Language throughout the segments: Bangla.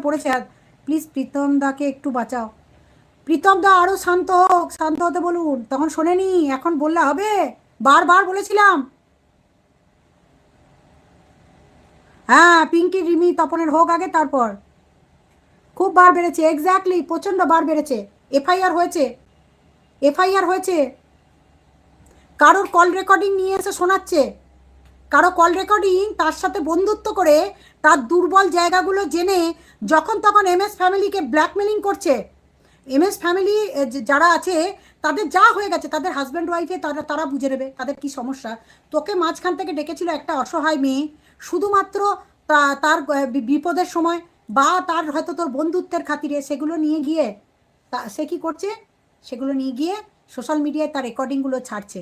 পড়েছে আর প্লিজ প্রীতম দাকে একটু বাঁচাও। প্রীতম দা আরও শান্ত হোক, শান্ত হতে বলুন। তখন শোনেনি, এখন বললে হবে। বারবার বলেছিলাম। হ্যাঁ পিঙ্কি, রিমি, তপনের হোক আগে, তারপর। খুব বার বেড়েছে এক্স্যাক্টলি প্রচণ্ড বার বেড়েছে। এফআইআর হয়েছে। এফআইআর হয়েছে। কারোর কল রেকর্ডিং নিয়ে এসে শোনাচ্ছে। কারও কল রেকর্ডিং তার সাথে বন্ধুত্ব করে তার দুর্বল জায়গাগুলো জেনে যখন তখন এম এস ফ্যামিলিকে ব্ল্যাকমেলিং করছে। এম এস ফ্যামিলি যারা আছে, তাদের যা হয়ে গেছে, তাদের হাজব্যান্ড ওয়াইফে তারা তারা বুঝে নেবে তাদের কি সমস্যা। তোকে মাঝখান থেকে ডেকেছিল একটা অসহায় মেয়ে, শুধুমাত্র তার বিপদের সময় বা তার হয়তো তোর বন্ধুত্বের খাতিরে সেগুলো নিয়ে গিয়ে তা, সে কি করছে? সেগুলো নিয়ে গিয়ে সোশ্যাল মিডিয়ায় তার রেকর্ডিংগুলো ছাড়ছে।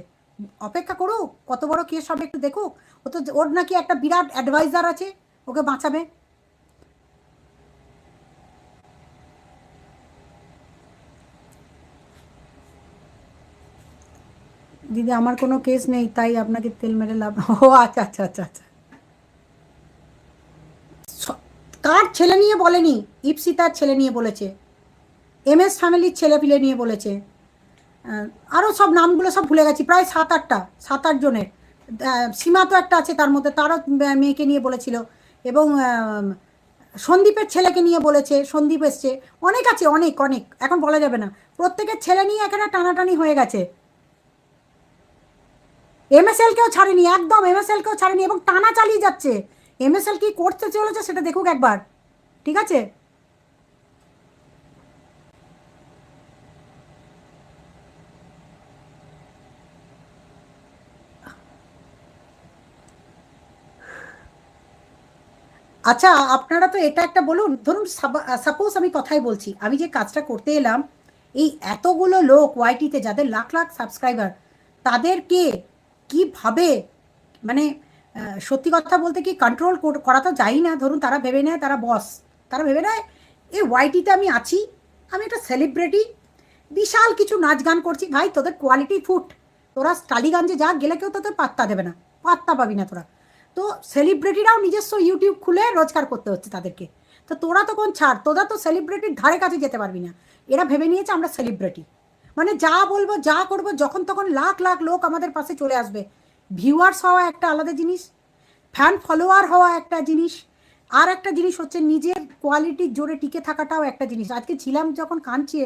অপেক্ষা করুক, কত বড় কেস হবে একটু দেখুক। ও তো ওর নাকি একটা বিরাট অ্যাডভাইজার আছে, ওকে বাঁচাবে। দিদি, আমার কোনো কেস নেই, তাই আপনাকে তেল মেরে লাভ ও আচ্ছা আচ্ছা আচ্ছা আচ্ছা। কার ছেলে নিয়ে বলেনি? ইপসিতার ছেলে নিয়ে বলেছে। এম এস ফ্যামিলির ছেলে পিলে নিয়ে বলেছে। আরও সব নামগুলো সব ভুলে গেছি, প্রায় সাত আটটা, সাত আট জনের। সীমা তো একটা আছে, তার মধ্যে তারও মেয়েকে নিয়ে বলেছিল। এবং সন্দীপের ছেলেকে নিয়ে বলেছে, সন্দীপ এসছে। অনেক আছে, অনেক অনেক, এখন বলা যাবে না। প্রত্যেকের ছেলে নিয়ে এখানে টানাটানি হয়ে গেছে। এমএসএল কেও ছাড়েনি, একদম এমএসএল কেও ছাড়েনি, এবং টানা চালিয়ে যাচ্ছে। এমএসএল কি করতে চলেছে সেটা দেখুক একবার, ঠিক আছে? আচ্ছা আপনারা তো এটা একটা বলুন, ধরুন সাপোজ আমি কথাই বলছি, আমি যে কাজটা করতে এলাম, এই এতগুলো লোক ওয়াইটিতে যাদের লাখ লাখ সাবস্ক্রাইবার তাদেরকে কীভাবে মানে সত্যি কথা বলতে কি কন্ট্রোল করা তো যায় না, ধরুন তারা ভেবে নেয় তারা বস তারা ভেবে নেয়, এই ওয়াইটিতে আমি আছি, আমি একটা সেলিব্রিটি বিশাল কিছু নাচ গান করছি, ভাই তোদের কোয়ালিটি ফুট তোরা টালিগঞ্জে যা গেলে কেউ তোদের পাত্তা দেবে না, পাত্তা পাবি না তোরা। তো সেলিব্রিটিরাও নিজস্ব ইউটিউব খুলে রোজগার করতে হচ্ছে তাদেরকে। তো তোরা তো কোন ছাড়? তোরা তো সেলিব্রিটির ধারে কাছে যেতে পারবি না। এরা ভেবে নিয়েছে আমরা সেলিব্রিটি মানে যা বলব, যা করব, যখন তখন লাখ লাখ লোক আমাদের পাশে চলে আসবে। ভিউয়ার্স হওয়া একটা আলাদা জিনিস ফ্যান ফলোয়ার হওয়া একটা জিনিস, আর একটা জিনিস হচ্ছে নিজের কোয়ালিটির জোরে টিকে থাকাটাও একটা জিনিস। আজকে ছিলাম যখন কাঁদছে,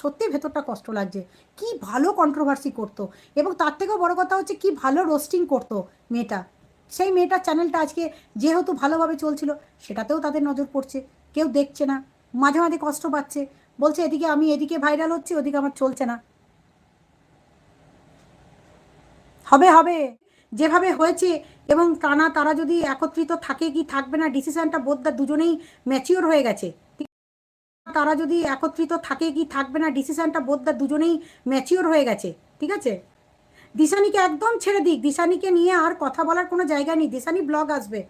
সত্যি ভেতরটা কষ্ট লাগছে। কি ভালো কন্ট্রোভার্সি করতো। এবং তার থেকেও বড় কথা হচ্ছে কি ভালো রোস্টিং করতো মেয়েটা। সেই মেয়েটার চ্যানেলটা আজকে যেহেতু ভালোভাবে চলছিল, সেটাতেও তাদের নজর পড়ছে। কেউ দেখছে না। মাঝে মাঝে কষ্ট পাচ্ছে। বলছে, এদিকে আমি, এদিকে ভাইরাল হচ্ছি, ওদিকে আমার চলছে না। হবে হবে। যেভাবে হয়েছে এবং টানা, তারা যদি একত্রিত থাকে কি থাকবে না ডিসিশনটা বোধদা দুজনেই ম্যাচিওর হয়ে গেছে। তারা যদি একত্রিত থাকে কি থাকবে না ডিসিশনটা বোধদা দুজনেই ম্যাচিওর হয়ে গেছে। ঠিক আছে? দিশানিকে একদম ছেড়ে দিক। দিশানিকে নিয়ে আর কথা বলার কোনো জায়গা নেই। দিশানি ব্লগ আসবে।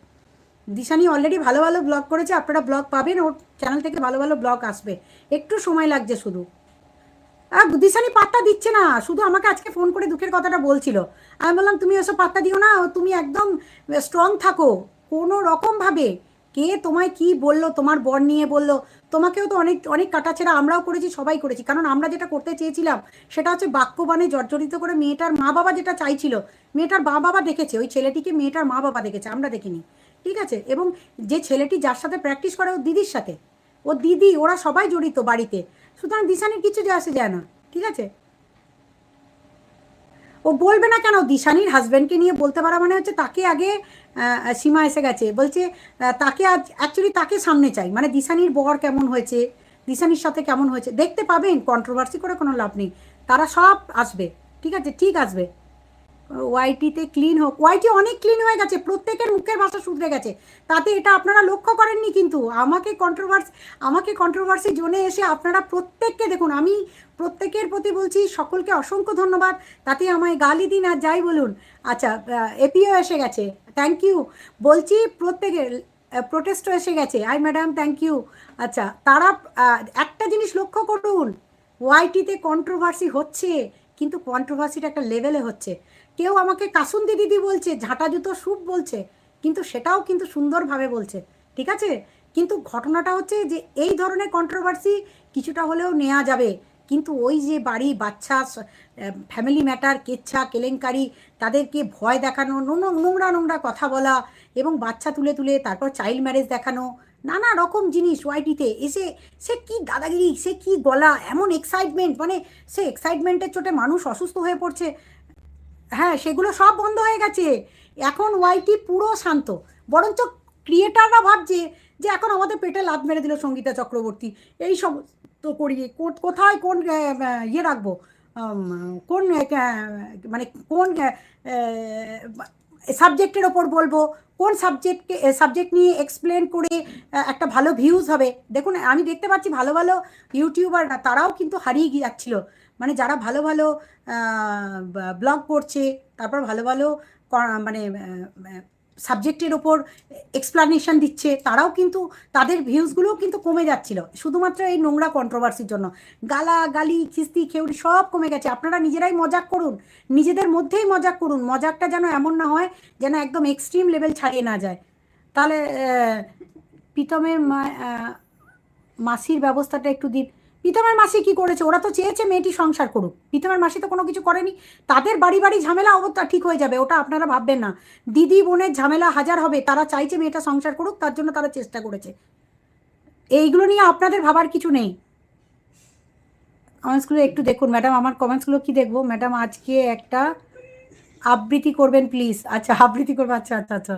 দিশানি অলরেডি ভালো ভালো ব্লগ করেছে। আপনারা ব্লগ পাবেন। ওর চ্যানেল থেকে ভালো ভালো ব্লগ আসবে। একটু সময় লাগছে শুধু। আর দিশানি পাত্তা দিচ্ছে না। শুধু আমাকে আজকে ফোন করে দুঃখের কথাটা বলছিল। আমি বললাম, তুমি এসব পাত্তা দিও না। তুমি একদম স্ট্রং থাকো। কোনো রকমভাবে কে তোমায় কি বলল, তোমার বর নিয়ে বলল? তোমাকেও তো অনেক অনেক কাটাছেড়া আমরাও করেছি, সবাই করেছি। কারণ আমরা যেটা করতে চেয়েছিলাম, সেটা হচ্ছে বাক্যবাণে জর্জরিত করে মেয়েটার মা বাবা যেটা চাইছিল, মেয়েটার মা বাবা দেখেছে। ওই ছেলেটিকে মেয়েটার মা বাবা দেখেছে, আমরা দেখিনি। ঠিক আছে? এবং যে ছেলেটি যার সাথে প্র্যাকটিস করে, ও দিদির সাথে। ও দিদি, ওরা সবাই জড়িত বাড়িতে। সুতরাং দিশানির কিছু যে আসে যায় না। ঠিক আছে? ও বলবে না কেন? দিশানির হাজব্যান্ডকে নিয়ে বলতে পারা মানে হচ্ছে তাকে আগে সীমা এসে গেছে। বলছে তাকে আজ অ্যাকচুয়ালি তাকে সামনে চাই। মানে দিশানির বর কেমন হয়েছে? দিশানির সাথে কেমন হয়েছে? দেখতে পাবেন। কন্ট্রোভার্সি করে কোনো লাভ নেই। তারা সব আসবে। ঠিক আছে? ঠিক আসবে। ওয়াইটিতে ক্লিন হোক ওয়াইটি অনেক ক্লিন হয়ে গেছে, প্রত্যেকের মুখের ভাষা শুধরে গেছে। তাতে এটা আপনারা লক্ষ্য করেননি কিন্তু, আমাকে কন্ট্রোভার্সি আমাকে কন্ট্রোভার্সি জোনে এসে আপনারা প্রত্যেককে দেখুন, আমি প্রত্যেকের প্রতি বলছি, সকলকে অসংখ্য ধন্যবাদ, তাতে আমায় গালি দিন আর যাই বলুন। আচ্ছা এপিও এসে গেছে থ্যাংক ইউ বলছি প্রত্যেকের প্রোটেস্টও এসে গেছে, আই ম্যাডাম থ্যাংক ইউ আচ্ছা তারা একটা জিনিস লক্ষ্য করুন ওয়াইটিতে কন্ট্রোভার্সি হচ্ছে, কিন্তু কন্ট্রোভার্সিটা একটা লেভেলে হচ্ছে। কেউ আমাকে কাসুন্দি দিদি বলছে, ঝাঁটা জুতো স্যুপ বলছে, কিন্তু সেটাও কিন্তু সুন্দরভাবে বলছে, ঠিক আছে? কিন্তু ঘটনাটা হচ্ছে যে এই ধরনের কন্ট্রোভার্সি কিছুটা হলেও নেওয়া যাবে। কিন্তু ওই যে বাড়ি, বাচ্চা ফ্যামিলি ম্যাটার কেচ্ছা, কেলেঙ্কারি, তাদেরকে ভয় দেখানো নোংরা নোংরা কথা বলা এবং বাচ্চা তুলে তুলে তারপর চাইল্ড ম্যারেজ দেখানো, নানা রকম জিনিস ওয়াইটিতে এসে সে কি দাদাগিরি, সে কি গলা, এমন এক্সাইটমেন্ট মানে সে এক্সাইটমেন্টের চোটে মানুষ অসুস্থ হয়ে পড়ছে। হ্যাঁ সেগুলো সব বন্ধ হয়ে গেছে। এখন ওয়াইটি পুরো শান্ত। বরঞ্চ ক্রিয়েটাররা ভাবছে যে এখন আমাদের পেটে লাত মেরে দিল সঙ্গীতা চক্রবর্তী। এই সমস্ত করিয়ে কো- কোথায় কোন ইয়ে রাখব? কোন মানে কোন সাবজেক্টের ওপর বলব? কোন সাবজেক্টকে সাবজেক্ট নিয়ে এক্সপ্লেন করে একটা ভালো ভিউজ হবে? দেখুন, আমি দেখতে পাচ্ছি ভালো ভালো ইউটিউবাররা তারাও কিন্তু হারিয়ে গিয়ে যাচ্ছিল। মানে যারা ভালো ভালো ব্লগ করছে, তারপর ভালো ভালো মানে সাবজেক্টের ওপর এক্সপ্লানেশন দিচ্ছে, তারাও কিন্তু তাদের ভিউজগুলোও কিন্তু কমে যাচ্ছিল। শুধুমাত্র এই নোংরা কন্ট্রোভার্সির জন্য। গালা, গালি, খিস্তি খেউড়ি সব কমে গেছে। আপনারা নিজেরাই মজাক করুন। নিজেদের মধ্যেই মজাক করুন। মজাকটা যেন এমন না হয়, যেন একদম এক্সট্রিম লেভেল ছাড়িয়ে না যায়। তাহলে প্রীতমের মাসির ব্যবস্থাটা একটু দিন। প্রীতমের মাসি কি করেছে? ওরা তো চেয়েছে মেয়েটি সংসার করুক। প্রীতমের মাসি তো কোনো কিছু করেনি। তাদের বাড়ি বাড়ি ঝামেলা অবস্থা ঠিক হয়ে যাবে, ওটা আপনারা ভাববেন না। দিদি বোনের ঝামেলা হাজার হবে, তারা চাইছে মেয়েটা সংসার করুক, তার জন্য তারা চেষ্টা করেছে। এইগুলো নিয়ে আপনাদের ভাবার কিছু নেই। কমেন্টসগুলো একটু দেখুন। ম্যাডাম, আমার কমেন্টসগুলো কি দেখব? ম্যাডাম, আজকে একটা আবৃত্তি করবেন, প্লিজ। আচ্ছা আবৃত্তি করব। আচ্ছা আচ্ছা আচ্ছা।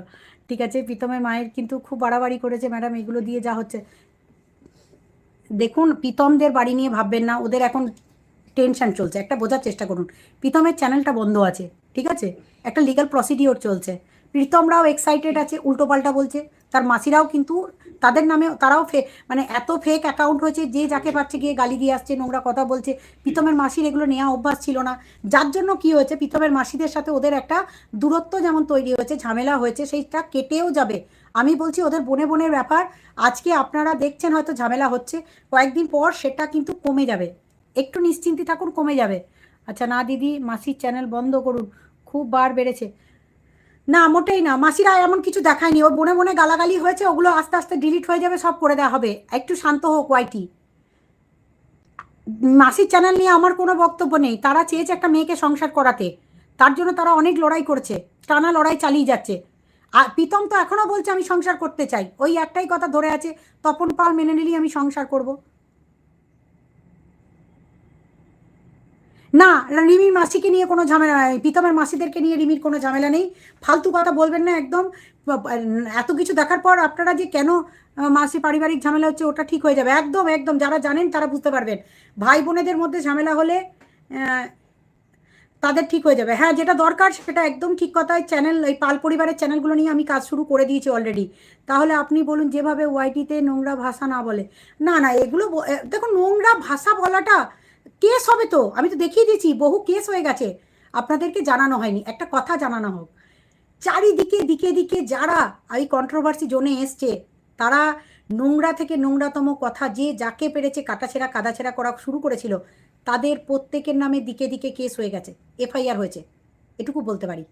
ঠিক আছে প্রীতমের মায়ের কিন্তু খুব বাড়াবাড়ি করেছে ম্যাডাম, এগুলো দিয়ে যা হচ্ছে। দেখুন, প্রীতমদের বাড়ি নিয়ে ভাববেন না, ওদের এখন টেনশন চলছে। একটা বোঝার চেষ্টা করুন। প্রীতমের চ্যানেলটা বন্ধ আছে, ঠিক আছে? একটা লিগাল প্রসিডিওর চলছে। প্রীতমরাও এক্সাইটেড আছে, উল্টোপাল্টা বলছে। তার মাসিরাও কিন্তু, তাদের নামে তারাও ফে মানে এত ফেক অ্যাকাউন্ট হয়েছে, যে যাকে পাচ্ছে গিয়ে গালি দিয়ে আসছে, নোংরা কথা বলছে। প্রীতমের মাসির এগুলো নেওয়া অভ্যাস ছিল না। যার জন্য কি হয়েছে, প্রীতমের মাসিদের সাথে ওদের একটা দূরত্ব যেমন তৈরি হয়েছে, ঝামেলা হয়েছে, সেইটা কেটেও যাবে। আমি বলছি ওদের বনে বনের ব্যাপার। আজকে আপনারা দেখছেন হয়তো ঝামেলা হচ্ছে। কয়েকদিন পর সেটা কিন্তু কমে যাবে। একটু নিশ্চিন্তি থাকুন, কমে যাবে। আচ্ছা না দিদি, মাসির চ্যানেল বন্ধ করুন। খুব বার বেড়েছে। না, মোটেই না। মাসিরা এমন কিছু দেখায়নি। ওর বনে বনে গালাগালি হয়েছে, ওগুলো আস্তে আস্তে ডিলিট হয়ে যাবে, সব করে দেওয়া হবে। একটু শান্ত হোক ওয়াইটি মাসির চ্যানেল নিয়ে আমার কোনো বক্তব্য নেই। তারা চেয়েছে একটা মেয়েকে সংসার করাতে। তার জন্য তারা অনেক লড়াই করছে। টানা লড়াই চালিয়ে যাচ্ছে। আর প্রীতম তো এখনও বলছে আমি সংসার করতে চাই। ওই একটাই কথা ধরে আছে, তপন পাল মেনে নিলেই আমি সংসার করব। না, রিমির মাসিকে নিয়ে কোনো ঝামেলা নেই, প্রীতমের মাসিদেরকে নিয়ে রিমির কোনো ঝামেলা নেই। ফালতু কথা বলবেন না একদম। এত কিছু দেখার পর আপনারা যে কেন মাসি পারিবারিক ঝামেলা হচ্ছে, ওটা ঠিক হয়ে যাবে। একদম একদম, যারা জানেন তারা বুঝতে পারবেন। ভাই বোনেদের মধ্যে ঝামেলা হলে তাদের ঠিক হয়ে যাবে। হ্যাঁ যেটা দরকার সেটা একদম ঠিক কথাই। চ্যানেল, এই পাল পরিবারের চ্যানেলগুলো নিয়ে আমি কাজ শুরু করে দিয়েছি অলরেডি তাহলে আপনি বলুন, যেভাবে ওয়াইটিতে নোংরা ভাষা না বলে। না না, এগুলো দেখুন, নোংরা ভাষা বলাটা কেস হবে তো। আমি তো দেখিয়ে দিয়েছি, বহু কেস হয়ে গেছে। আপনাদেরকে জানানো হয়নি। একটা কথা জানানো হোক। চারিদিকে, দিকে দিকে যারা এই কন্ট্রোভার্সি জোনে এসছে, তারা নোংরা থেকে নোংরাতম কথা যে যাকে পেরেছে কাটাছেড়া, কাদাছেড়া করা শুরু করেছিল তাদের প্রত্যেকের নামে দিকে দিকে কেস হয়ে গেছে, এফআইআর হয়েছে, এটুকু বলতে পারি।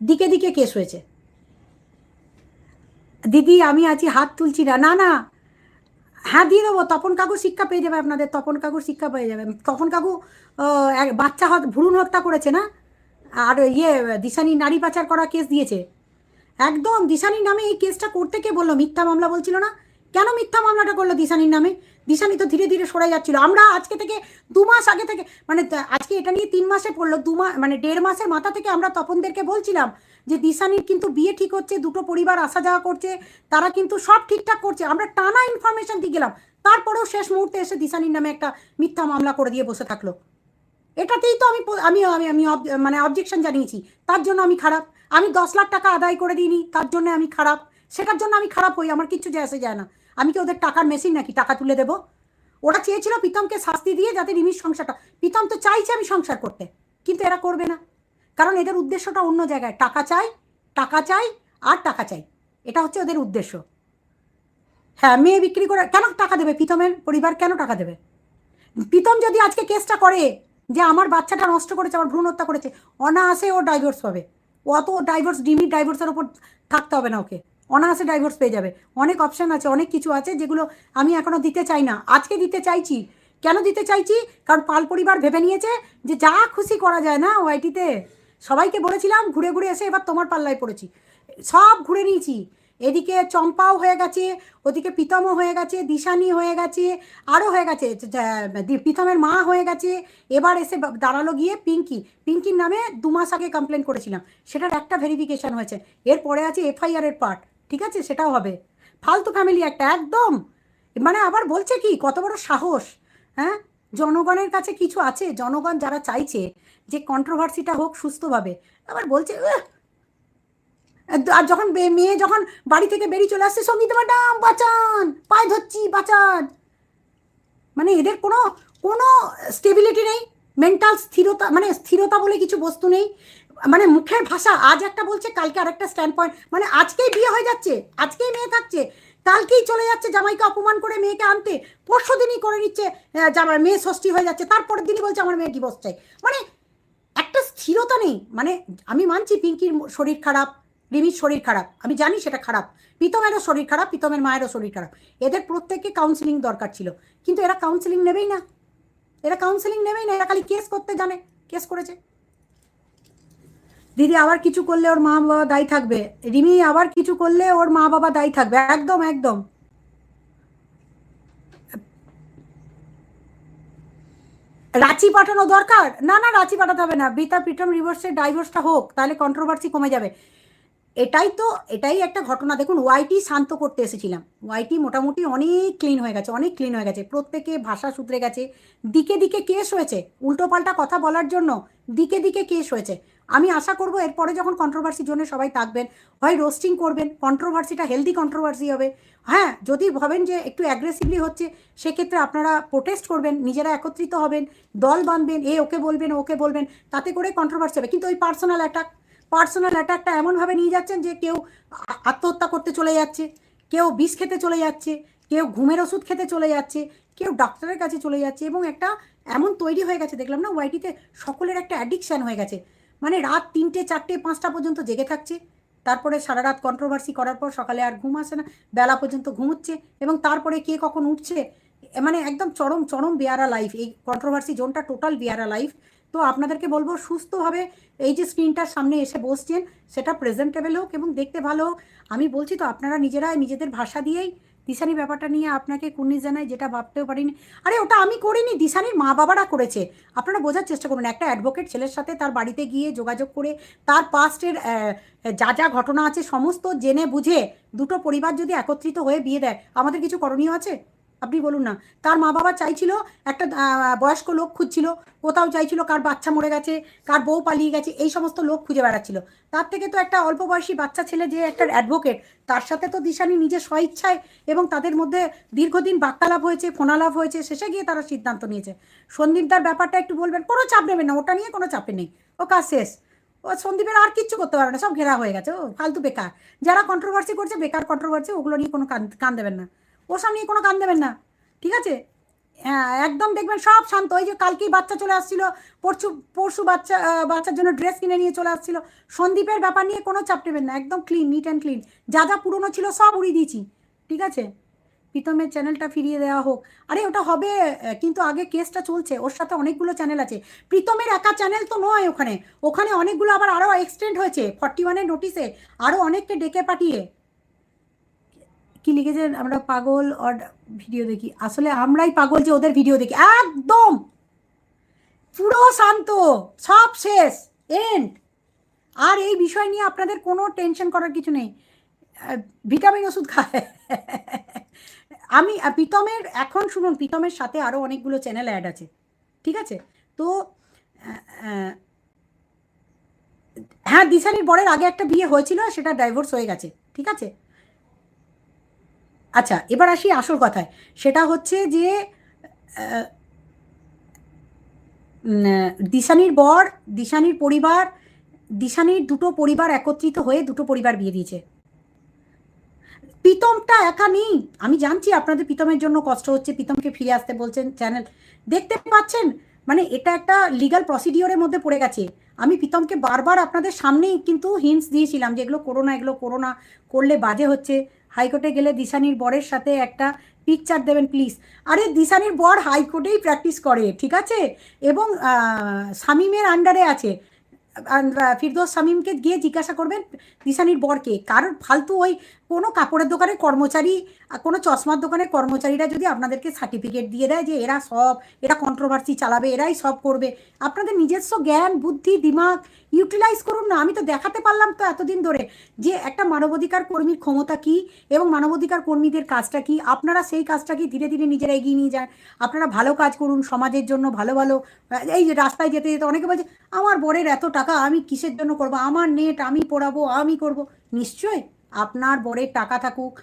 দিকে দিকে কেস হয়েছে। দিদি, আমি আছি, হাত তুলছি না না না। হ্যাঁ দিয়ে দেবো, তপন কাকু শিক্ষা পেয়ে যাবে আপনাদের, তপন কাকুর শিক্ষা পেয়ে যাবে। তপন কাকু এক বাচ্চা ভ্রূণ হত্যা করেছে না? আর ইয়ে দিশানি নারী পাচার করা কেস দিয়েছে। একদম, দিশানির নামে এই কেসটা করতে কে বলল? মিথ্যা মামলা বলছিল না? কেন মিথ্যা মামলাটা করল দিশানির নামে? দিশানি তো ধীরে ধীরে সরে যাচ্ছিল। আমরা আজকে থেকে দু মাস আগে থেকে মানে আজকে এটা নিয়ে তিন মাসে পড়ল, দু মাস মানে দেড় মাসের মাথা থেকে আমরা তপনদেরকে বলছিলাম যে দিশানির কিন্তু বিয়ে ঠিক হচ্ছে, দুটো পরিবার আসা যাওয়া করছে, তারা কিন্তু সব ঠিকঠাক করছে। আমরা টানা ইনফরমেশন দিয়ে গেলাম, তারপরেও শেষ মুহূর্তে এসে দিশানির নামে একটা মিথ্যা মামলা করে দিয়ে বসে থাকল। এটাতেই তো আমি আমি আমি মানে অবজেকশন জানিয়েছি। তার জন্য আমি খারাপ। আমি দশ লাখ টাকা আদায় করে দিইনি, তার জন্য আমি খারাপ। সেটার জন্য আমি খারাপ হই, আমার কিচ্ছু যায়, আসে যায় না। আমি কি ওদের টাকার মেশিন নাকি? টাকা তুলে দেবো? ওরা চেয়েছিল প্রীতমকে শাস্তি দিয়ে যাতে রিমির সংসারটা প্রীতম তো চাইছে আমি সংসার করতে, কিন্তু এরা করবে না। কারণ এদের উদ্দেশ্যটা অন্য জায়গায়। টাকা চাই টাকা চাই, আর টাকা চাই। এটা হচ্ছে ওদের উদ্দেশ্য। হ্যাঁ মেয়ে বিক্রি করে কেন টাকা দেবে প্রীতমের পরিবার? কেন টাকা দেবে? প্রীতম যদি আজকে কেসটা করে যে আমার বাচ্চাটা নষ্ট করেছে, আমার ভ্রূণ হত্যা করেছে, অনায়াসে ও ডাইভোর্স পাবে। অত ডাইভোর্স ডিমি ডাইভোর্সের ওপর থাকতে হবে না ওকে। অনায়াসে ডাইভোর্স পেয়ে যাবে। অনেক অপশান আছে, অনেক কিছু আছে যেগুলো আমি এখনও দিতে চাই না। আজকে দিতে চাইছি। কেন দিতে চাইছি? কারণ পাল পরিবার ভেবে নিয়েছে যে যা খুশি করা যায় না ওয়াইটিতে। সবাইকে বলেছিলাম, ঘুরে ঘুরে এসে এবার তোমার পাল্লায় পড়েছি। সব ঘুরে নিয়েছি। এদিকে চম্পাও হয়ে গেছে, ওদিকে প্রীতমও হয়ে গেছে, দিশানি হয়ে গেছে আরও হয়ে গেছে প্রীতমের মা হয়ে গেছে। এবার এসে দাঁড়াল গিয়ে পিঙ্কি। পিঙ্কির নামে দু মাস আগে কমপ্লেন করেছিলাম। সেটার একটা ভেরিফিকেশান হয়েছে। এরপরে আছে এফআইআরের পার্ট ঠিক আছে, সেটাও হবে। ফালতু ফ্যামিলি একটা, একদম। মানে আবার বলছে কি, কত বড় সাহস হ্যাঁ? জনগণের কাছে কিছু আছে, জনগণ যারা চাইছে যে কন্ট্রোভার্সিটা হোক সুস্থভাবে, আবার বলছে আর যখন মেয়ে যখন বাড়ি থেকে বেরিয়ে চলে আসছে, সংগীত ম্যাডাম, বাঁচান! পায়ে ধরছি, বাঁচান! মানে এদের কোনো কোনো স্টেবিলিটি নেই মেন্টাল স্থিরতা মানে স্থিরতা বলে কিছু বস্তু নেই। মানে মুখের ভাষা আজ একটা বলছে, কালকে আরেকটা স্ট্যান্ড পয়েন্ট মানে আজকেই বিয়ে হয়ে যাচ্ছে, আজকেই মেয়ে থাকছে, কালকেই চলে যাচ্ছে জামাইকে অপমান করে মেয়েকে আনতে, পরশু দিনই করে নিচ্ছে জামাই মেয়ে ষষ্ঠী হয়ে যাচ্ছে, তারপরের দিনই বলছে আমার মেয়ে ডিভোর্স চাই। মানে একটা স্থিরতা নেই মানে আমি মানছি পিঙ্কির শরীর খারাপ, রিমির শরীর খারাপ, আমি জানি সেটা খারাপ। প্রীতমেরও শরীর খারাপ, প্রীতমের মায়েরও শরীর খারাপ। এদের প্রত্যেককে কাউন্সিলিং দরকার ছিল, কিন্তু এরা কাউন্সিলিং নেবেই না। এরা কাউন্সিলিং নেবেই না, এরা খালি কেস করতে জানে কেস করেছে। দিদি আবার কিছু করলে ওর মা বাবা দায়ী থাকবে। রিমি আবার কিছু করলে ওর মা বাবা দায়ী থাকবে। একদম একদম। রাঁচি পাঠানো দরকার? না না, রাঁচি পাঠাতে হবে না। বিতা পিটম রিভার্সের ডাইভোর্সটা হোক, তাহলে কন্ট্রোভার্সি কমে যাবে। এটাই তো, এটাই একটা ঘটনা। দেখুন ওয়াইটি শান্ত করতে এসেছিলাম। ওয়াইটি মোটামুটি অনেক ক্লিন হয়ে গেছে, অনেক ক্লিন হয়ে গেছে। প্রত্যেকে ভাষা সূত্রে গেছে। দিকে দিকে কেস হয়েছে। উল্টোপাল্টা কথা বলার জন্য দিকে দিকে কেস হয়েছে। আমি আশা করব এরপরে যখন কন্ট্রোভার্সি জন্য সবাই থাকবেন, হয় রোস্টিং করবেন কন্ট্রোভার্সিটা হেলদি কন্ট্রোভার্সি হবে। হ্যাঁ যদি ভাবেন যে একটু অ্যাগ্রেসিভলি হচ্ছে, সেক্ষেত্রে আপনারা প্রোটেস্ট করবেন, নিজেরা একত্রিত হবেন, দল বাঁধবেন এ ওকে বলবেন ওকে বলবেন, তাতে করে কন্ট্রোভার্সি হবে। কিন্তু ওই পার্সোনাল অ্যাটাক পার্সোনাল অ্যাটাকটা এমনভাবে নিয়ে যাচ্ছেন যে কেউ আত্মহত্যা করতে চলে যাচ্ছে, কেউ বিষ খেতে চলে যাচ্ছে, কেউ ঘুমের ওষুধ খেতে চলে যাচ্ছে, কেউ ডাক্তারের কাছে চলে যাচ্ছে এবং একটা এমন তৈরি হয়ে গেছে, দেখলাম না ওয়াইটিতে সকলের একটা অ্যাডিকশান হয়ে গেছে। মানে রাত তিনটে, চারটে, পাঁচটা পর্যন্ত জেগে থাকছে। তারপরে সারা রাত কন্ট্রোভার্সি করার পর সকালে আর ঘুম আসে না, বেলা পর্যন্ত ঘুমোচ্ছে এবং তারপরে কে কখন উঠছে মানে একদম চরম চরম বেয়ারা লাইফ এই কন্ট্রোভার্সি জোনটা টোটাল বেয়ারা লাইফ তো আপনাদেরকে বলব, সুস্থভাবে এই যে স্ক্রিনটার সামনে এসে বসছেন, সেটা প্রেজেন্টেবল হোক এবং দেখতে ভালো হোক। আমি বলছি তো, আপনারা নিজেরা নিজেদের ভাষা দিয়েই দিশানি ব্যাপারটা নিয়ে আপনাকে কুর্নিশ জানাই, যেটা ভাবতেও পারিনি। আরে, ওটা আমি করিনি, দিশানির মা বাবারা করেছে। আপনারা বোঝার চেষ্টা করুন, একটা অ্যাডভোকেট ছেলের সাথে তার বাড়িতে গিয়ে যোগাযোগ করে, তার পাস্টের যা যা ঘটনা আছে, সমস্ত জেনে বুঝে দুটো পরিবার যদি একত্রিত হয়ে বিয়ে দেয়, আমাদের কিছু করণীয় আছে? আপনি বলুন না। তার মা বাবা চাইছিল একটা বয়স্ক লোক খুঁজছিল, কোথাও চাইছিল কার বাচ্চা মরে গেছে, কার বউ পালিয়ে গেছে, এই সমস্ত লোক খুঁজে বেড়াচ্ছিল। তার থেকে তো একটা অল্প বয়সী বাচ্চা ছেলে যে একটা অ্যাডভোকেট তার সাথে তো দিশানি নিজের স্বইচ্ছায় এবং তাদের মধ্যে দীর্ঘদিন বার্তালাপ হয়েছে, ফোনালাপ হয়েছে, শেষে গিয়ে তারা সিদ্ধান্ত নিয়েছে। সন্দীপদার ব্যাপারটা একটু বলবেন, কোনো চাপ নেবেন না, ওটা নিয়ে কোনো চাপে নেই। ও কাজ শেষ। ও সন্দীপের আর কিচ্ছু করতে পারবে না, সব ঘেরা হয়ে গেছে, ও ফালতু বেকার। যারা কন্ট্রোভার্সি করছে, বেকার কন্ট্রোভার্সি ওগুলো নিয়ে কোনো কান কান দেবেন না। ওসব নিয়ে কোনো কান দেবেন না, ঠিক আছে? হ্যাঁ একদম দেখবেন সব শান্ত। ওই যে কালকেই বাচ্চা চলে আসছিল, পরশু পরশু বাচ্চা বাচ্চার জন্য ড্রেস কিনে নিয়ে চলে আসছিল। সন্দীপের ব্যাপার নিয়ে কোনো চাপ নেবেন না, একদম ক্লিন নিট অ্যান্ড ক্লিন যা যা পুরনো ছিল সব উড়িয়ে দিয়েছি, ঠিক আছে? প্রীতমের চ্যানেলটা ফিরিয়ে দেওয়া হোক। আরে, ওটা হবে, কিন্তু আগে কেসটা চলছে, ওর সাথে অনেকগুলো চ্যানেল আছে। প্রীতমের একা চ্যানেল তো নয় ওখানে। ওখানে অনেকগুলো আবার আরও এক্সটেন্ড হয়েছে ফর্টি ওয়ানের নোটিসে আরও অনেককে ডেকে পাঠিয়ে। কি লিখেছেন আমরা পাগল ভিডিও দেখি। আসলে আমরাই পাগল যে ওদের ভিডিও দেখি। একদম! পুরো শান্ত! সব শেষ! এন্ড আর এই বিষয় নিয়ে আপনাদের কোনো টেনশন করার কিছু নেই। ভিটামিন ওষুধ খায়। আমি প্রীতমের, এখন শুনুন, প্রীতমের সাথে আরও অনেকগুলো চ্যানেল অ্যাড আছে। ঠিক আছে? তো হ্যাঁ দিশানির বরের আগে একটা বিয়ে হয়েছিল সেটা ডাইভোর্স হয়ে গেছে। ঠিক আছে? আচ্ছা এবার আসি আসল কথায়। সেটা হচ্ছে যে দিশানির বর, দিশানির পরিবার, দিশানির দুটো পরিবার একত্রিত হয়ে দুটো পরিবার বিয়ে দিয়েছে। প্রীতমটা একা নেই। আমি জানছি আপনাদের প্রীতমের জন্য কষ্ট হচ্ছে। প্রীতমকে ফিরে আসতে বলছেন চ্যানেল। দেখতে পাচ্ছেন? মানে এটা একটা লিগাল প্রসিডিওরের মধ্যে পড়ে গেছে। আমি প্রীতমকে বারবার আপনাদের সামনেই কিন্তু হিন্টস দিয়েছিলাম যে, এগুলো করোনা এগুলো করোনা করলে বাজে হচ্ছে। হাইকোর্টে গেলে দিশানির বরের সাথে একটা পিকচার দেবেন প্লিজ আরে, দিশানির বর হাইকোর্টেই প্র্যাকটিস করে, ঠিক আছে? এবং শামিমের আন্ডারে আছে। ফিরদোস শামীমকে গিয়ে জিজ্ঞাসা করবেন দিশানির বরকে। কারোর ফালতু ওই কোনো কাপড়ের দোকানের কর্মচারী, কোনো চশমার দোকানের কর্মচারীরা যদি আপনাদেরকে সার্টিফিকেট দিয়ে দেয় যে এরা সব, এরা কন্ট্রোভার্সি চালাবে, এরাই সব করবে, আপনাদের নিজস্ব জ্ঞান, বুদ্ধি, দিমাগ ইউটিলাইজ করুন না। আমি তো দেখাতে পারলাম তো এতদিন ধরে যে একটা মানবাধিকার কর্মীর ক্ষমতা কি এবং মানবাধিকার কর্মীদের কাজটা কি? আপনারা সেই কাজটাকে ধীরে ধীরে নিজেরা এগিয়ে নিয়ে যান? আপনারা ভালো কাজ করুন সমাজের জন্য, ভালো ভালো, এই যে রাস্তায় যেতে যেতে অনেকে বলছে, আমার বরের এত টাকা আমি কিসের জন্য করব? আমার নেট আমি পড়াবো, আমি করব। নিশ্চয়ই। আপনার বরের টাকা থাকুক।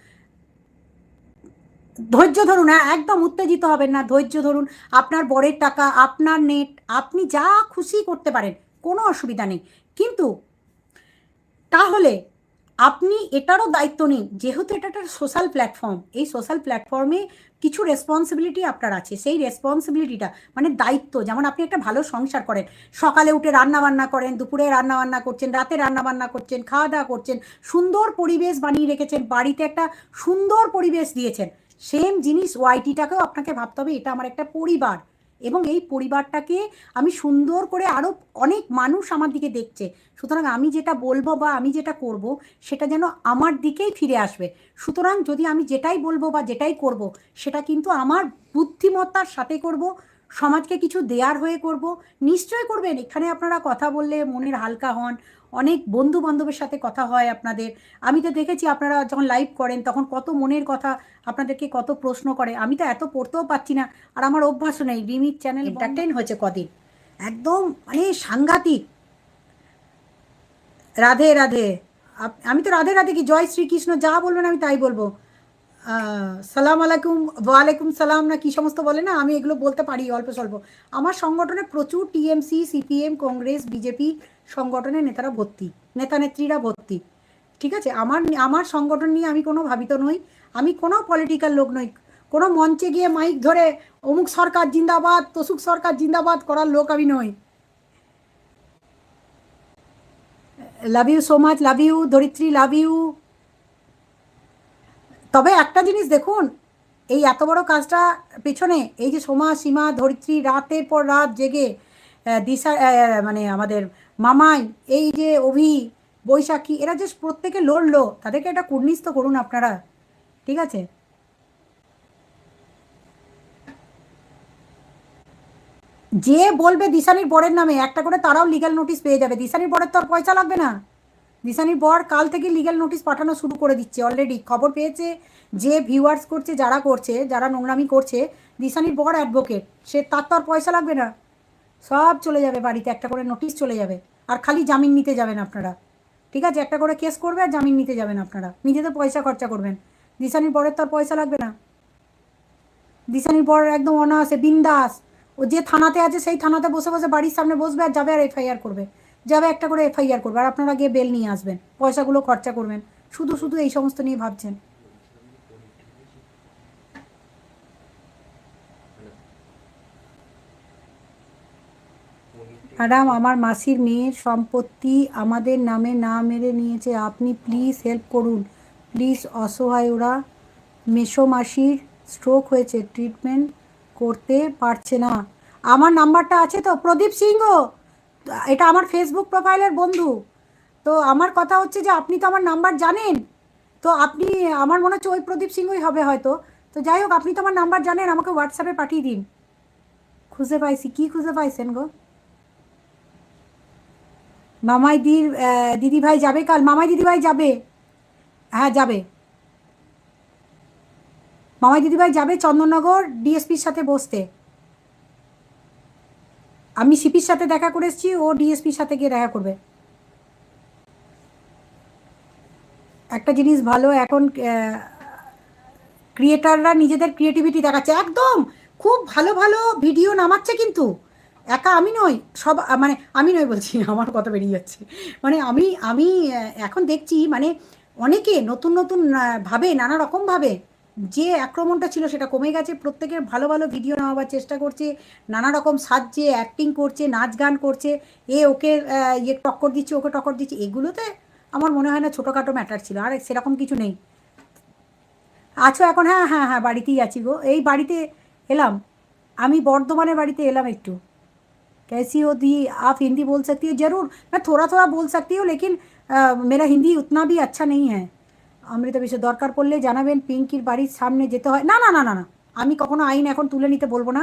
ধৈর্য ধরুন হ্যাঁ একদম উত্তেজিত হবেন না, ধৈর্য ধরুন। আপনার বরের টাকা, আপনার নেট, আপনি যা খুশি করতে পারেন, কোনো অসুবিধা নেই। কিন্তু তাহলে আপনি এটারও দায়িত্ব নিন, যেহেতু এটা একটা সোশ্যাল প্ল্যাটফর্ম এই সোশ্যাল প্ল্যাটফর্মে কিছু রেসপন্সিবিলিটি আপনার আছে, সেই রেসপন্সিবিলিটিটা মানে দায়িত্ব, যেমন আপনি একটা ভালো সংসার করেন, সকালে উঠে রান্না বান্না করেন, দুপুরে রান্না বান্না করছেন, রাতে রান্না বান্না করছেন, খাওয়া দাওয়া করছেন, সুন্দর পরিবেশ বানিয়ে রেখেছেন, বাড়িতে একটা সুন্দর পরিবেশ দিয়েছেন সেম জিনিস ওয়াইটিটাকেও আপনাকে ভাবতে হবে, এটা আমার একটা পরিবার। এবং এই পরিবারটাকে আমি সুন্দর করে আরও অনেক মানুষ আমার দিকে দেখছে। সুতরাং আমি যেটা বলব বা আমি যেটা করব, সেটা যেন আমার দিকেই ফিরে আসবে। সুতরাং যদি আমি যেটাই বলব বা যেটাই করব, সেটা কিন্তু আমার বুদ্ধিমত্তার সাথে করব, সমাজকে কিছু দেয়ার হয়ে করব। নিশ্চয় করবেন। এখানে আপনারা কথা বললে মনের হালকা হন অনেক বন্ধু বান্ধবের সাথে কথা হয় আপনাদের। আমি তো দেখেছি আপনারা যখন লাইভ করেন তখন কত মনের কথা আপনাদেরকে কত প্রশ্ন করে। আমি তো এত পড়তেও পাচ্ছি না আর আমার অভ্যাসও নেই। রিমিট চ্যানেল এন্টারটেইন হয়েছে কদিন? একদম মানে সাংঘাতিক। রাধে রাধে। আমি তো রাধে রাধে কি জয় শ্রীকৃষ্ণ যা বলবেন আমি তাই বলব। আহ, সালাম আলাইকুম ওয়ালাইকুম সালাম না কি সমস্ত বলে না আমি এগুলো বলতে পারি অল্প স্বল্প। আমার সংগঠনে প্রচুর টিএমসি সিপিএম কংগ্রেস বিজেপি সংগঠনের নেতারা ভর্তি, নেতা নেত্রীরা ভর্তি। ঠিক আছে? আমার আমার সংগঠন নিয়ে আমি কোনো ভাবিত নই। আমি কোনো পলিটিক্যাল লোক নই। কোনো মঞ্চে গিয়ে মাইক ধরে অমুক সরকার জিন্দাবাদ, তসুক সরকার জিন্দাবাদ করার লোক আমি নই। Love you so much love you Dharitri love you তবে একটা জিনিস দেখুন, এই এত বড় কাজটা পেছনে, এই যে সোমা, সীমা, ধরিত্রী, রাতের পর রাত জেগে দিশা মানে আমাদের মামাই, এই যে অভি, বৈশাখী, এরা যে প্রত্যেকে লড়লো। তাদেরকে একটা কুর্নিশ তো করুন আপনারা। ঠিক আছে? যে বলবে দিশানির বরের নামে, একটা করে তারাও লিগ্যাল নোটিশ পেয়ে যাবে। দিশানির বরের তো আর পয়সা লাগবে না। দিশানির বর কাল থেকে লিগ্যাল নোটিশ পাঠানো শুরু করে দিচ্ছে অলরেডি খবর পেয়েছে যে ভিউয়ার্স করছে, যারা করছে, যারা নোংরামি করছে, দিশানির বর অ্যাডভোকেট সে, তার তো আর পয়সা লাগবে না। সব চলে যাবে বাড়িতে, একটা করে নোটিশ চলে যাবে। আর খালি জামিন নিতে যাবেন আপনারা। ঠিক আছে, একটা করে কেস করবে আর জামিন নিতে যাবেন আপনারা। নিজেদের পয়সা খরচা করবেন। দিশানির বরের তো আর পয়সা লাগবে না। দিশানির পর একদম অনায়াসে, বিন্দাস। ও যে থানাতে আছে সেই থানাতে বসে বসে বাড়ির সামনে বসবে আর যাবে আর এফআইআর করবে। যাবে একটা করে এফআইআর করবে। আর আপনারা গিয়ে বেল নিয়ে আসবেন। পয়সাগুলো খরচা করবেন। শুধু শুধু এই সমস্ত নিয়ে ভাবছেন। ম্যাডাম আমার মাসির মেয়ের সম্পত্তি আমাদের নামে না মেরে নিয়েছে। আপনি প্লিজ হেল্প করুন। প্লিজ অসহায় ওরা মেসো মাসির স্ট্রোক হয়েছে। ট্রিটমেন্ট করতে পারছে না। আমার নাম্বারটা আছে তো? প্রদীপ সিংহ! এটা আমার ফেসবুক প্রোফাইলের বন্ধু। তো আমার কথা হচ্ছে যে, আপনি তো আমার নাম্বার জানেন। তো আপনি, আমার মনে হচ্ছে ওই প্রদীপ সিংহই হবে হয়তো। তো যাই হোক, আপনি তো আমার নাম্বার জানেন, আমাকে হোয়াটসঅ্যাপে পাঠিয়ে দিন। খুঁজে পাইছি। কি খুঁজে পাইছেন গো? মামাই দির দিদি ভাই যাবে কাল? মামাই দিদি ভাই যাবে? হ্যাঁ যাবে। মামাই দিদি ভাই যাবে চন্দননগর ডিএসপির সাথে বসতে। আমি সিপির সাথে দেখা করে এসেছি, ও ডিএসপির সাথে গিয়ে দেখা করবে। একটা জিনিস ভালো, এখন ক্রিয়েটাররা নিজেদের ক্রিয়েটিভিটি দেখাচ্ছে। একদম! খুব ভালো ভালো ভিডিও নামাচ্ছে কিন্তু। একা আমি নই, সব মানে আমি নই বলছি, আমার কথা বেরিয়ে যাচ্ছে। মানে আমি আমি এখন দেখছি মানে অনেকে নতুন নতুন ভাবে, নানা রকম ভাবে যে আক্রমণটা ছিল সেটা কমে গেছে, প্রত্যেকের ভালো ভালো ভিডিও নেওয়ার চেষ্টা করছে, নানা রকম সাজছে অ্যাক্টিং করছে, নাচ গান করছে, এ ওকে ইয়ে টক্কর দিচ্ছে, ওকে টক্কর দিচ্ছে, এগুলোতে আমার মনে হয় না ছোটোখাটো ম্যাটার ছিল, আর সেরকম কিছু নেই। আছো এখন হ্যাঁ হ্যাঁ হ্যাঁ বাড়িতেই আছি গো। এই বাড়িতে এলাম। আমি বর্ধমানের বাড়িতে এলাম একটু। कैसी हो दी आप हिंदी बोल सकती हो ज़रूर मैं थोड़ा थोड़ा बोल सकती हूँ लेकिन अ, मेरा हिंदी उतना भी अच्छा नहीं है অমৃত বিশ্ব দরকার পড়লে জানাবেন পিঙ্কির বাড়ির সামনে যেতে হয় না না না না না আমি কখনো আইন এখন তুলে নিতে বলবো না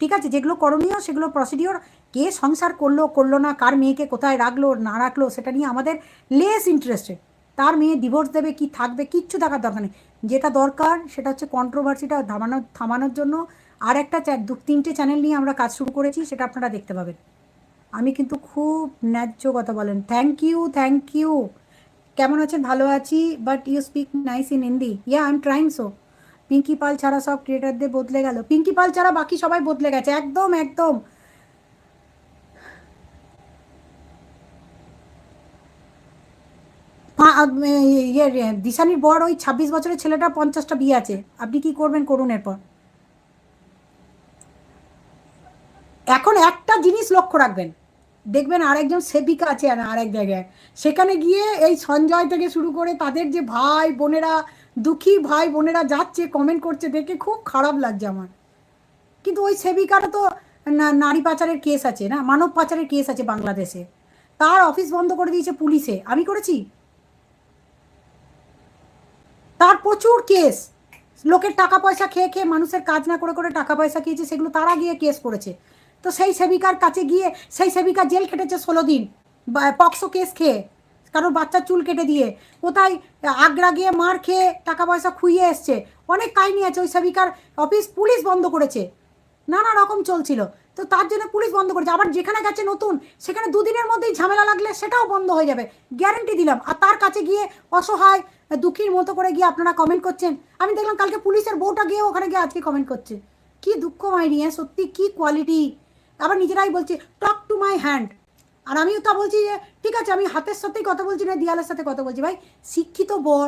ঠিক আছে যেগুলো করণীয় সেগুলো প্রসিডিওর কে সংসার করলো করলো না কার মেয়েকে কোথায় রাখলো না রাখলো সেটা নিয়ে আমাদের লেস ইন্টারেস্টেড তার মেয়ে ডিভোর্স দেবে কি থাকবে কিচ্ছু দেখার দরকার নেই যেটা দরকার সেটা হচ্ছে কন্ট্রোভার্সিটা থামানো থামানোর জন্য আর একটা দু, তিনটে চ্যানেল নিয়ে আমরা কাজ শুরু করেছি, সেটা আপনারা দেখতে পাবেন। আমি কিন্তু খুব ন্যায্য কথা বলেন। থ্যাংক ইউ থ্যাংক ইউ কেমন আছেন? ভালো আছি but you speak nice in Hindi yeah I am trying so Pinki Pal ছাড়া সব ক্রিয়েটারদের বদলে গেল। পিঙ্কি পাল ছাড়া বাকি সবাই বদলে গেছে। একদম একদম। ইয়ে দিশানির বর ওই ছাব্বিশ বছরের ছেলেটা পঞ্চাশটা বিয়ে আছে। আপনি কি করবেন, করুন এরপর। এখন একটা জিনিস লক্ষ্য রাখবেন। দেখবেন আরেকজন সেবিকা আছে আর আরেক জায়গায়। সেখানে গিয়ে এই সঞ্জয় থেকে শুরু করে তাদের যে ভাই বোনেরা, দুঃখী ভাই বোনেরা যাচ্ছে কমেন্ট করছে, দেখে খুব খারাপ লাগছে আমার। কিন্তু ওই সেবিকারও তো নারী পাচারের কেস আছে না, মানব পাচারের কেস আছে বাংলাদেশে। তার অফিস বন্ধ করে দিয়েছে পুলিশে। আমি করেছি। তার প্রচুর কেস লোকের টাকা পয়সা খেয়ে খেয়ে মানুষের কাজ না করে করে টাকা পয়সা খেয়েছে, সেগুলো তারা গিয়ে কেস করেছে। তো সেই সেবিকার কাছে গিয়ে, সেই সেবিকা জেল খেটেছে ষোলো দিন। পক্সো কেস খেয়ে, কারোর বাচ্চার চুল কেটে দিয়ে। কোথায় আগ্রা গিয়ে মার খেয়ে টাকা পয়সা খুইয়ে এসছে? অনেক কাহিনী আছে, ওই সেবিকার অফিস পুলিশ বন্ধ করেছে। নানা রকম চলছিল। তো তার জন্য পুলিশ বন্ধ করেছে। আবার যেখানে গেছে নতুন, সেখানে দুদিনের মধ্যেই ঝামেলা লাগলে সেটাও বন্ধ হয়ে যাবে। গ্যারেন্টি দিলাম। আর তার কাছে গিয়ে অসহায়, দুঃখীর মতো করে গিয়ে আপনারা কমেন্ট করছেন। আমি দেখলাম কালকে পুলিশের বউটা গিয়ে ওখানে গিয়ে আজকে কমেন্ট করছে। কি দুঃখ মাইনি হ্যাঁ? সত্যি কি কোয়ালিটি আবার নিজেরাই বলছে টক টু মাই হ্যান্ড আর আমিও তা বলছি যে, ঠিক আছে, আমি হাতের সাথেই কথা বলছি না, দিয়ালের সাথে কথা বলছি। ভাই, শিক্ষিত বর,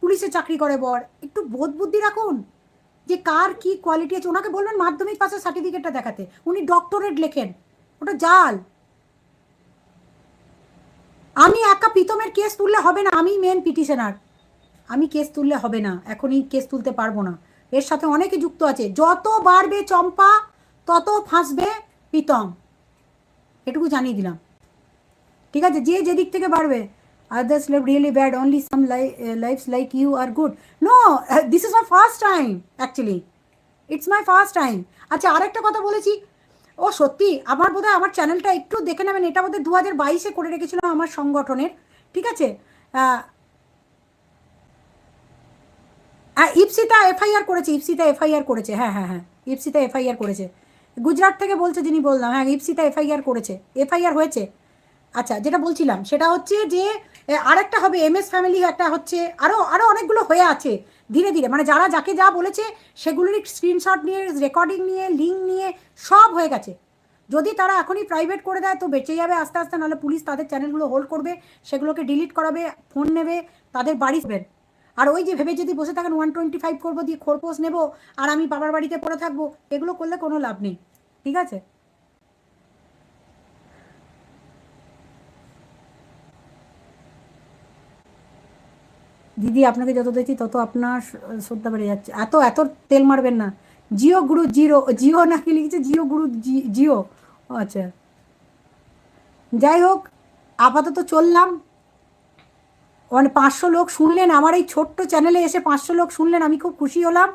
পুলিশে চাকরি করে বর, একটু বোধ বুদ্ধি রাখুন যে কার কি কোয়ালিটি আছে। ওনাকে বলবেন মাধ্যমিক পাশের সার্টিফিকেটটা দেখাতে। উনি ডক্টরেট লেখেন। ওটা জাল। আমি একা প্রীতমের কেস তুললে হবে না। আমি মেন পিটিশনার আমি কেস তুললে হবে না। এখনই কেস তুলতে পারব না। এর সাথে অনেকে যুক্ত আছে। যত বাড়বে চম্পা, তত ফাঁসবে। প্রীতম। এটুকু জানিয়ে দিলাম। ঠিক আছে, যে যেদিক থেকে বাড়বে others live really bad only some lifes like you are good no this is my first time actually it's my first time আচ্ছা আরেকটা কথা বলেছি। ও, সত্যি, আমার বোধহয় আমার চ্যানেলটা একটু দেখে নেবেন। এটা বোধহয় দু হাজার বাইশে করে রেখেছিলাম আমার সংগঠনের। ঠিক আছে? হ্যাঁ ইপসিতা এফআইআর করেছে, ইপসিতা এফআইআর করেছে। হ্যাঁ হ্যাঁ হ্যাঁ ইপসিতা এফআইআর করেছে। গুজরাট থেকে বলছে যিনি বললাম হ্যাঁ ইপসিতা এফআইআর করেছে। এফআইআর হয়েছে। আচ্ছা যেটা বলছিলাম, সেটা হচ্ছে যে আরেকটা হবে এম এস ফ্যামিলি, একটা হচ্ছে আরও আরও অনেকগুলো হয়ে আছে ধীরে ধীরে। মানে যারা যাকে যা বলেছে, সেগুলোরই স্ক্রিনশট নিয়ে রেকর্ডিং নিয়ে লিঙ্ক নিয়ে সব হয়ে গেছে। যদি তারা এখনই প্রাইভেট করে দেয়, তো বেঁচে যাবে আস্তে আস্তে। নাহলে পুলিশ তাদের চ্যানেলগুলো হোল্ড করবে, সেগুলোকে ডিলিট করাবে ফোন নেবে, তাদের বাড়ি আর ওই যে ভেবে যদি বসে থাকেন ওয়ান টোয়েন্টি ফাইভ করব, দিয়ে খোরপোশ নেব, আর আমি বাবার বাড়িতে পড়ে থাকব, এগুলো করলে কোনো লাভ নেই। ঠিক আছে? দিদি, আপনাকে যত দেখছি তত আপনার শ্রদ্ধা বেড়ে যাচ্ছে। এত এত তেল মারবেন না। জিও গুরু জিরো, জিও নাকি লিখেছে? জিও গুরু জিও। আচ্ছা। যাই হোক, আপাতত চললাম। মানে পাঁচশো লোক শুনলেন, আমার এই ছোট্ট চ্যানেলে এসে পাঁচশো লোক শুনলেন, আমি খুব খুশি হলাম।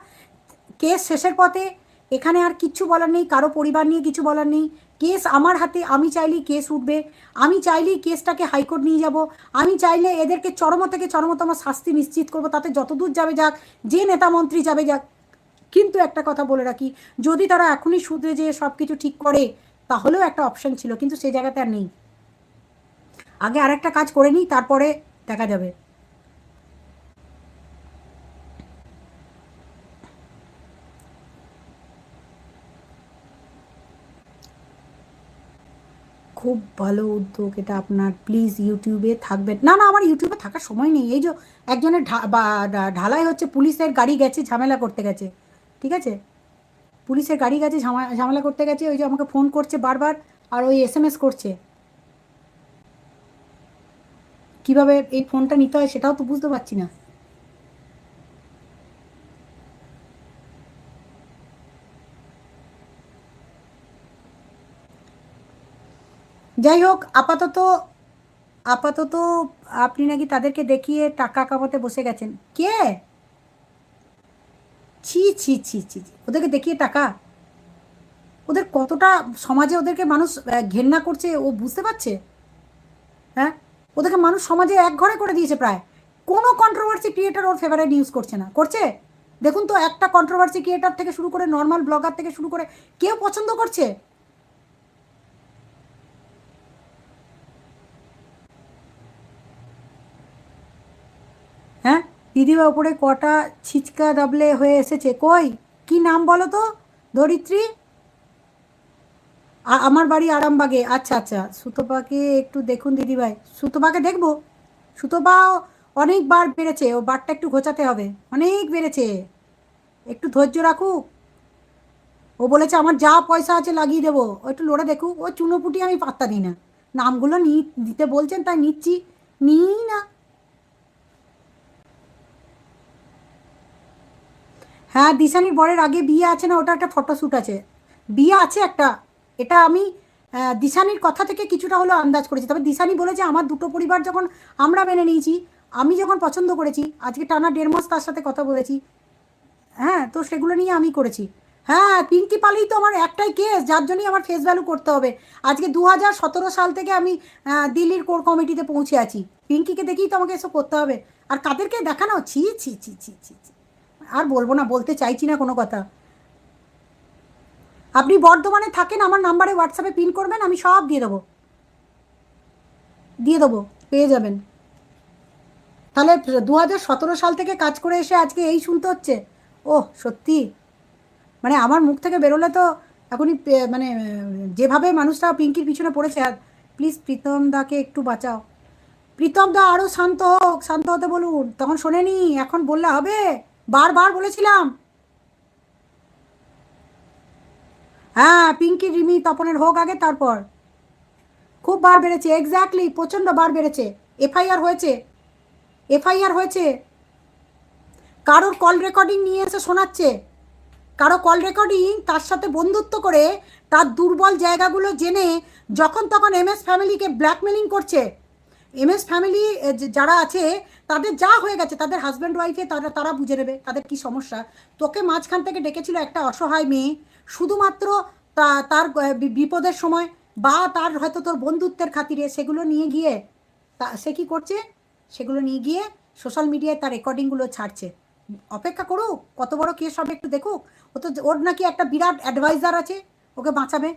কেস শেষের পথে, এখানে আর কিচ্ছু বলার নেই, কারও পরিবার নিয়ে কিছু বলার নেই। কেস আমার হাতে, আমি চাইলেই কেস উঠবে, আমি চাইলেই কেসটাকে হাইকোর্ট নিয়ে যাব, আমি চাইলে এদেরকে চরম থেকে চরমতম শাস্তি নিশ্চিত করব, তাতে যতদূর যাবে যাক, যে নেতা মন্ত্রী যাবে যাক। কিন্তু একটা কথা বলে রাখি, যদি তারা এখনই শুধরে যেয়ে সব কিছু ঠিক করে, তাহলেও একটা অপশন ছিল, কিন্তু সেই জায়গাতে আর নেই। আগে আরেকটা কাজ করে নিই, তারপরে দেখা যাবে। খুব ভালো উদ্যোগ এটা আপনার। প্লিজ ইউটিউবে থাকবেন। না না, আমার ইউটিউবে থাকার সময় নেই। এই যে একজনের ঢালাই হচ্ছে, পুলিশের গাড়ি গেছে, ঝামেলা করতে গেছে। ঠিক আছে? পুলিশের গাড়ি গেছে, ঝামা- ঝামেলা করতে গেছে, ওই যে আমাকে ফোন করছে বারবার, আর ওই এস করছে। কীভাবে এই ফোনটা নিতে হয় সেটাও তো বুঝতে পারছি না। যাই হোক, আপাতত আপাতত আপনি নাকি তাদেরকে দেখিয়ে টাকা কামাতে বসে গেছেন। কে? ছি ছি ছি ছি। ওদেরকে দেখিয়ে টাকা? ওদের কতটা সমাজে ওদেরকে মানুষ ঘেন্না করছে ও বুঝতে পারছে? হ্যাঁ? ওদেরকে মানুষ সমাজে এক ঘরে করে দিয়েছে প্রায়। কোনো কন্ট্রোভার্সি ক্রিয়েটার ওর ফেভারিট নিউজ করছে না। করছে? দেখুন তো, একটা কন্ট্রোভার্সি ক্রিয়েটার থেকে শুরু করে নর্মাল ব্লগার থেকে শুরু করে কেউ পছন্দ করছে? হ্যাঁ? দিদিবা ওপরে কটা ছিচকা ডাবলে হয়ে এসেছে। কই? কি নাম বলো তো? ধরিত্রী? আমার বাড়ি আরামবাগে। আচ্ছা আচ্ছা সুতোপাকে একটু দেখুন দিদিভাই। সুতোপাকে দেখব? সুতোপা অনেকবার বেড়েছে, ও বারটা একটু ঘোচাতে হবে। অনেক বেড়েছে। একটু ধৈর্য রাখুক। ও বলেছে, আমার যা পয়সা আছে লাগিয়ে দেবো। ও একটু লড়ে দেখুক। ও চুনোপুটি আমি পাত্তা দিই না। নামগুলো নি, দিতে বলছেন, তাই নিচ্ছি। নিই না। হ্যাঁ দিশানির বরের আগে বিয়ে আছে না, ওটা একটা ফটোশ্যুট আছে। বিয়ে আছে একটা। এটা আমি দিশানির কথা থেকে কিছুটা হলেও আন্দাজ করেছি। তবে দিশানি বলেছে আমার দুটো পরিবার যখন আমরা মেনে নিয়েছি, আমি যখন পছন্দ করেছি, আজকে টানা দেড় মাস তার সাথে কথা বলেছি হ্যাঁ তো সেগুলো নিয়ে আমি করেছি। হ্যাঁ পিঙ্কি পালেই তো আমার একটাই কেস যার জন্যই আমার ফেস ভ্যালু করতে হবে। আজকে দু সাল থেকে আমি দিল্লির কোর কমিটিতে পৌঁছে আছি। পিঙ্কিকে দেখেই তো আমাকে এসব করতে হবে। আর কাদেরকে দেখানো? ছি ছি ছি ছি ছি। আর বলব না, বলতে চাইছি না কোনো কথা। আপনি বর্ধমানে থাকেন, আমার নাম্বারে হোয়াটসঅ্যাপে পিন করবেন, আমি সব দিয়ে দেবো। দিয়ে দেবো, পেয়ে যাবেন। তাহলে দু হাজার সতেরো সাল থেকে কাজ করে এসে আজকে এই শুনতে হচ্ছে। ও সত্যি? মানে আমার মুখ থেকে বেরোলে তো এখনই মানে যেভাবে মানুষটা পিঙ্কির পিছনে পড়েছে, আর প্লিজ প্রীতম দাকে একটু বাঁচাও। প্রীতম দা আরও শান্ত হোক, শান্ত হতে বলুন। তখন শোনেনি, এখন বললে হবে? বারবার বলেছিলাম। হ্যাঁ পিঙ্কি, রিমি, তপনের হোক আগে, তারপর। খুব বার বেড়েছে এক্স্যাক্টলি প্রচণ্ড বার বেড়েছে। এফআইআর হয়েছে। এফআইআর হয়েছে। কারোর কল রেকর্ডিং নিয়ে এসে শোনাচ্ছে। কারও কল রেকর্ডিং তার সাথে বন্ধুত্ব করে তার দুর্বল জায়গাগুলো জেনে যখন তখন এম এস ফ্যামিলিকে ব্ল্যাকমেলিং করছে। এম এস ফ্যামিলি যারা আছে, তাদের যা হয়ে গেছে, তাদের হাজব্যান্ড ওয়াইফে তারা তারা বুঝে নেবে তাদের কি সমস্যা। তোকে মাঝখান থেকে ডেকেছিল একটা অসহায় মেয়ে, শুধুমাত্র তার বিপদের সময় বা তার হয়তো তোর বন্ধুত্বের খাতিরে সেগুলো নিয়ে গিয়ে, তা, সে কি করছে? সেগুলো নিয়ে গিয়ে সোশ্যাল মিডিয়ায় তার রেকর্ডিংগুলো ছাড়ছে। অপেক্ষা করুক, কত বড় কেস হবে একটু দেখুক। ও তো, ওর নাকি একটা বিরাট অ্যাডভাইজার আছে, ওকে বাঁচাবে।